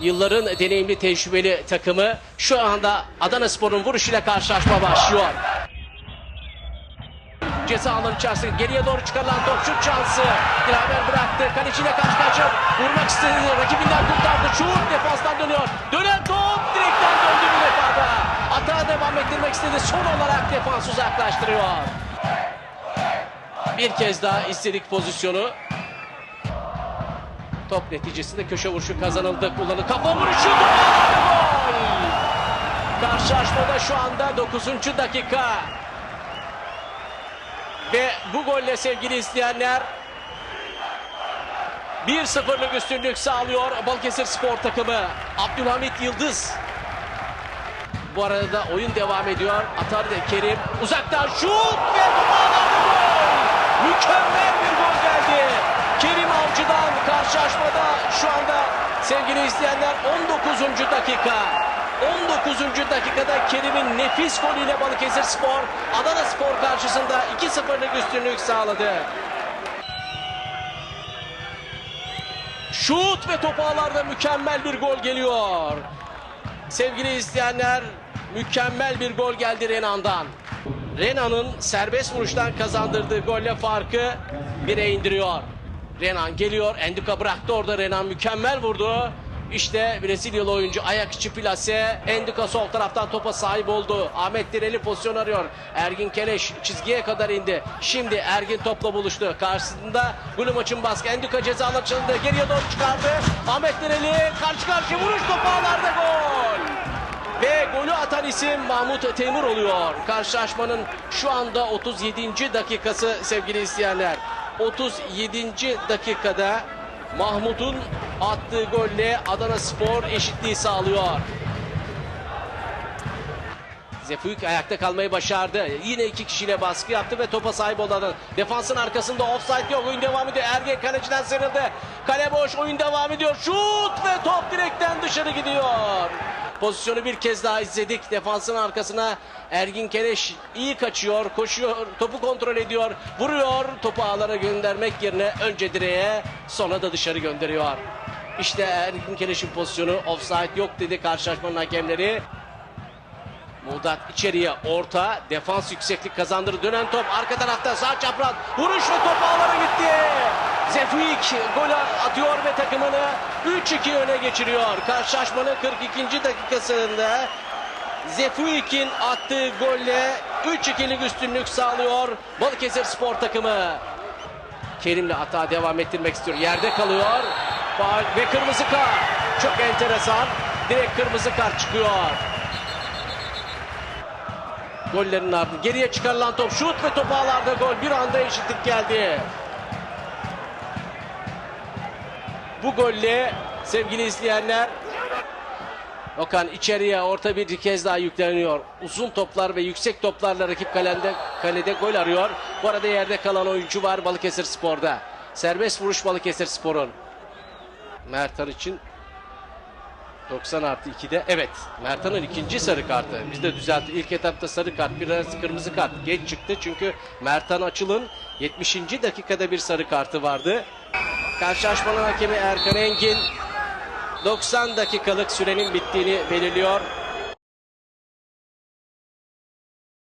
Yılların deneyimli tecrübeli takımı şu anda Adana Spor'un vuruşuyla karşılaşma başlıyor. Ceza alanı içerisinde geriye doğru çıkarılan top şut şansı. Dilaver bıraktı. Kaleciyle karşı karşıya vurmak istedi. Rakibinden kurtardı. Şut defanstan dönüyor. Dönen top direkten döndü bir defada. Atağa devam ettirmek istedi. Son olarak defans uzaklaştırıyor. Bir kez daha istedik pozisyonu. Top neticesinde köşe vuruşu kazanıldı. Kullanı kafa vuruşu. Gol! Karşılaşmada şu anda 9. dakika. Ve bu golle sevgili izleyenler 1-0'lık üstünlük sağlıyor Balıkesir Spor takımı. Abdülhamit Yıldız. Bu arada da oyun devam ediyor. Atar Kerim uzaktan şut ve gol. Mükemmel bir gol geldi. Kerim Avcı'dan anda sevgili izleyenler 19. dakika. 19. dakikada Kerim'in nefis golüyle Balıkesir Spor Adana Spor karşısında 2-0'lık üstünlük sağladı. Şut ve top ağlarda mükemmel bir gol geliyor. Sevgili izleyenler mükemmel bir gol geldi Renan'dan. Renan'ın serbest vuruştan kazandırdığı golle farkı 1'e indiriyor. Renan geliyor. Endika bıraktı orada Renan mükemmel vurdu. İşte Brezilyalı oyuncu ayak içi plase. Endika sol taraftan topa sahip oldu. Ahmet Direli pozisyon arıyor. Ergin Keleş çizgiye kadar indi. Şimdi Ergin topla buluştu. Karşısında golü maçın baskı. Endika cezalı açıldı. Geriye doğru çıkardı. Ahmet Direli karşı karşıya vuruş topu ağlarda gol. Ve golü atan isim Mahmut Temur oluyor. Karşılaşmanın şu anda 37. dakikası sevgili izleyenler. 37. dakikada Mahmut'un attığı golle Adana Spor eşitliği sağlıyor. Zefuk ayakta kalmayı başardı. Yine iki kişiyle baskı yaptı ve topa sahip. Adana. Defansın arkasında offside yok. Oyun devam ediyor. Ergen kaleciden sıyrıldı. Kale boş. Oyun devam ediyor. Şut ve top direkten dışarı gidiyor. Pozisyonu bir kez daha izledik. Defansın arkasına Ergin Keleş iyi kaçıyor, koşuyor, topu kontrol ediyor, vuruyor. Topu ağlara göndermek yerine önce direğe sonra da dışarı gönderiyor. İşte Ergin Keleş'in pozisyonu offside yok dedi karşılaşmanın hakemleri. Muğdat içeriye orta defans yükseklik kazandırdı dönen top arka tarafta sağ çapraz vuruş ve top ağlara gitti. Zefuik gol atıyor ve takımını 3-2 öne geçiriyor. Karşılaşmanın 42. dakikasında Zefuik'in attığı golle 3-2'lik üstünlük sağlıyor Balıkesir Spor takımı. Kerim'le hata devam ettirmek istiyor. Yerde kalıyor. Ve kırmızı kart. Çok enteresan. Direkt kırmızı kart çıkıyor. Gollerin ardından geriye çıkarılan top şut ve top ağlarda gol. Bir anda eşitlik geldi. Bu golle sevgili izleyenler Okan içeriye orta bir kez daha yükleniyor. Uzun toplar ve yüksek toplarla rakip kalende, kalede gol arıyor. Bu arada yerde kalan oyuncu var Balıkesir Spor'da. Serbest vuruş Balıkesir Spor'un. Mertan için 90 artı 2'de evet Mertan'ın ikinci sarı kartı. Biz de düzelttik. İlk etapta sarı kart biraz kırmızı kart geç çıktı. Çünkü Mertan Açıl'ın 70. dakikada bir sarı kartı vardı. Karşılaşmanın hakemi Erkan Engin 90 dakikalık sürenin bittiğini belirliyor.